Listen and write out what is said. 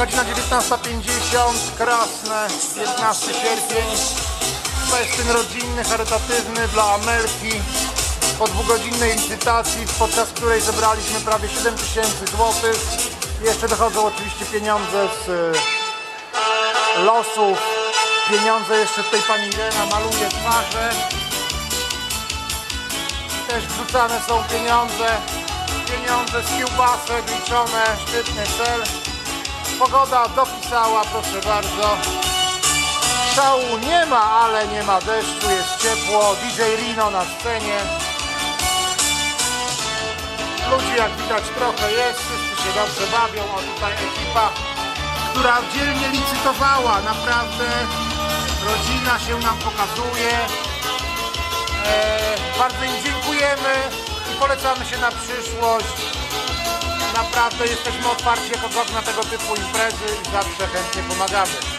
Godzina 19.50, Krasne, 15 sierpień. Festyn rodzinny, charytatywny dla Amelki. Po dwugodzinnej licytacji, podczas której zebraliśmy prawie 7 tysięcy złotych. Jeszcze dochodzą oczywiście pieniądze z y, losów. Pieniądze jeszcze tutaj pani Irena maluje twarze. Też wrzucane są pieniądze. Pieniądze z kiełbasek liczone, szczytny cel. Pogoda dopisała, proszę bardzo. Szału nie ma, ale nie ma deszczu, jest ciepło. DJ Rino na scenie. Ludzi jak widać trochę jest, wszyscy się dobrze bawią. O tutaj ekipa, która dzielnie licytowała. Naprawdę rodzina się nam pokazuje. E, bardzo im dziękujemy polecamy się na przyszłość. Naprawdę jesteśmy otwarci jako na tego typu imprezy i zawsze chętnie pomagamy.